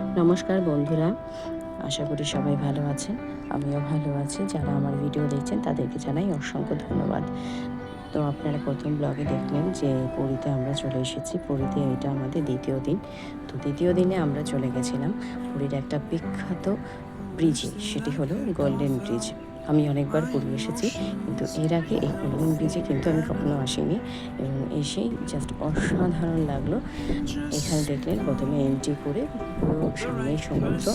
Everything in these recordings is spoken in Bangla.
নমস্কার বন্ধুরা, আশা করি সবাই ভালো আছেন। আমিও ভালো আছি। যারা আমার ভিডিও দেখছেন, তাদেরকে জানাই অসংখ্য ধন্যবাদ। তো আপনারা প্রথম ব্লগে দেখলেন যে পুরীতে আমরা চলে এসেছি। পুরীতে এটা আমাদের দ্বিতীয় দিন। তো দ্বিতীয় দিনে আমরা চলে গেছিলাম পুরীর একটা বিখ্যাত ব্রিজে সেটি হলো গোল্ডেন ব্রিজ আমি অনেকবার পুরী এসেছি, কিন্তু এর আগে এই কলিং ব্রিজে কিন্তু আমি কখনো আসিনি এবং এসেই জাস্ট অসাধারণ লাগল। এখানে দেখলেন প্রথমে এন্ট্রি করে পুরো সামনেই সমুদ্র,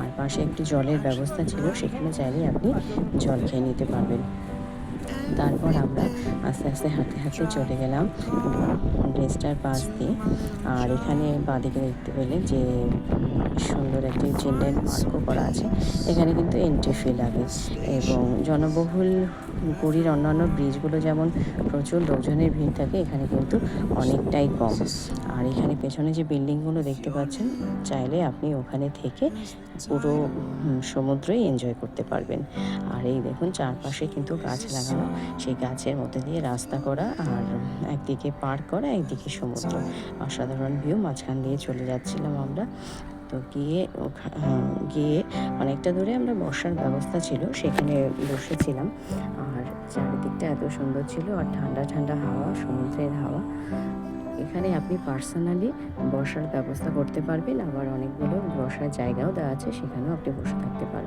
আর পাশে একটি জলের ব্যবস্থা ছিল, সেখানে চাইলে আপনি জল খেয়ে নিতে পারবেন। তারপর আমরা আস্তে আস্তে হাঁটতে হাঁটতে চলে গেলাম রেস্টার পাশ দিয়ে। আর এখানে বাঁদিকে দেখতে পেলে যে সুন্দর একটি চিলড্রেন পার্কও করা আছে। এখানে কিন্তু এন্ট্রি ফি লাগে এবং জনবহুল পুরীর অন্যান্য ব্রিজগুলো যেমন প্রচুর লোকজনের ভিড় থাকে, এখানে কিন্তু অনেকটাই কম। আর এখানে পেছনে যে বিল্ডিংগুলো দেখতে পাচ্ছেন, চাইলে আপনি ওখানে থেকে পুরো সমুদ্রই এনজয় করতে পারবেন। আর এই দেখুন, চারপাশে কিন্তু গাছ লাগানো সেই গাছের মধ্যে দিয়ে রাস্তা করা আর একদিকে পার্ক করা, একদিকে সমুদ্র। অসাধারণ ভিউ মাঝখান দিয়ে চলে যাচ্ছিলাম আমরা। তো গিয়ে ওখা- গিয়ে অনেকটা দূরে আমরা বসার ব্যবস্থা ছিল, সেখানে বসেছিলাম। আর চারিদিকটা এত সুন্দর ছিল আর ঠান্ডা ঠান্ডা হাওয়া, সমুদ্রের হাওয়া। এখানে আপনি পার্সোনালি বসার ব্যবস্থা করতে পারবেন। আবার অনেকগুলো বসার জায়গাও দেওয়া আছে, সেখানেও আপনি বসে থাকতে পারবেন।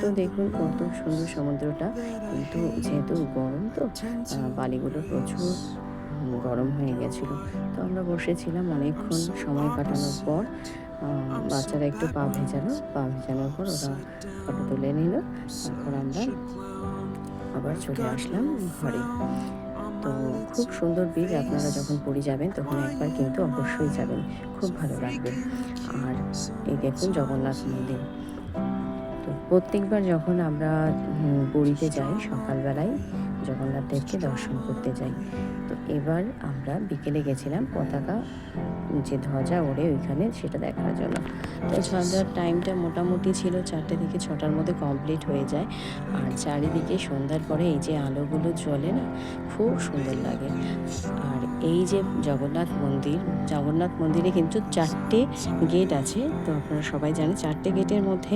তো দেখুন কত সুন্দর সমুদ্রটা। কিন্তু যেহেতু গরম তো বালিগুলো প্রচুর গরম হয়ে গেছিল। তো আমরা বসেছিলাম অনেকক্ষণ সময় কাটানোর পর বাচ্চারা একটু পা ভেজালো, পা ভেজানোর পর ওরা ফটো তুলে নিল। তারপর আমরা আবার চলে আসলাম ঘরে। তো খুব সুন্দর বীজ আপনারা যখন পুরী যাবেন, তখন একবার কিন্তু অবশ্যই যাবেন। খুব ভালো লাগবে। আর এই দেখুন জগন্নাথ মন্দির। প্রত্যেকবার যখন আমরা পুরীতে যাই সকালবেলায় জগন্নাথ দেবকে দর্শন করতে যাই। তো এবার আমরা বিকেলে গেছিলাম পতাকা যে ধ্বজা ওড়ে ওইখানে সেটা দেখার জন্য। তো সন্ধ্যার টাইমটা মোটামুটি ছিল চারটে থেকে ছটার মধ্যে কমপ্লিট হয়ে যায়। আর চারিদিকে সন্ধ্যার পরে এই যে আলোগুলো জ্বলে না খুব সুন্দর লাগে। আর এই যে জগন্নাথ মন্দির জগন্নাথ মন্দিরে কিন্তু চারটে গেট আছে। তো আপনারা সবাই জানেন চারটে গেটের মধ্যে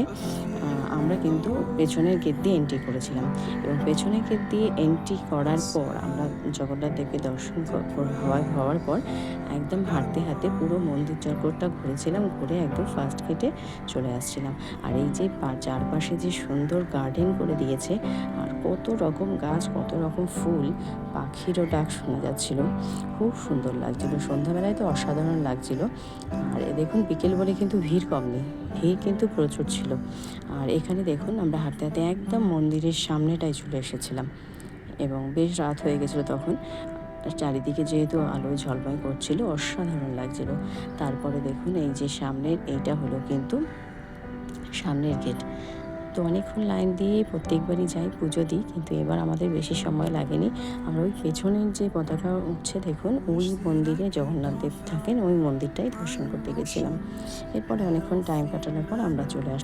আমরা কিন্তু পেছনের গেট দিয়ে এন্ট্রি করেছিলাম। এবং পেছনের গেট দিয়ে এন্ট্রি করার পর আমরা জগন্নাথ দেবকে দর্শন হওয়ার হওয়ার পর একদম হাঁটতে হাঁটতে পুরো মন্দির চক্করটা ঘুরেছিলাম, ঘুরে একদম ফার্স্ট গেটে চলে আসছিলাম। আর এই যে চারপাশে যে সুন্দর গার্ডেন করে দিয়েছে, আর কত রকম গাছ, কত রকম ফুল, পাখিরও ডাক শোনা যাচ্ছিল। খুব সুন্দর লাগছিল। সন্ধ্যাবেলায় তো অসাধারণ লাগছিল। আর দেখুন বিকেল বলে কিন্তু ভিড় কম নেই। ভিড় কিন্তু প্রচুর ছিল। আর এখানে দেখুন, আমরা হাঁটতে হাঁটতে একদম মন্দিরের সামনেটাই চলে এসেছিলাম। এবং বেশ রাত হয়ে গেছিল তখন। চারিদিকে যেহেতু আলো ঝলমল করছিল, অসাধারণ লাগছিল। তারপরে দেখুন, এই যে সামনের, এইটা হলো কিন্তু সামনের গেট। তো অনেকক্ষণ লাইন দিয়ে প্রত্যেকবারই যাই পুজো দিই, কিন্তু এবার আমাদের বেশি সময় লাগেনি। আমরা ওই পেছনের যে পতাকা উঠছে দেখুন, ওই মন্দিরে জগন্নাথ দেব থাকেন, ওই মন্দিরটাই দর্শন করতে গেছিলাম। এরপরে অনেকক্ষণ টাইম কাটানোর পর আমরা চলে আসলাম।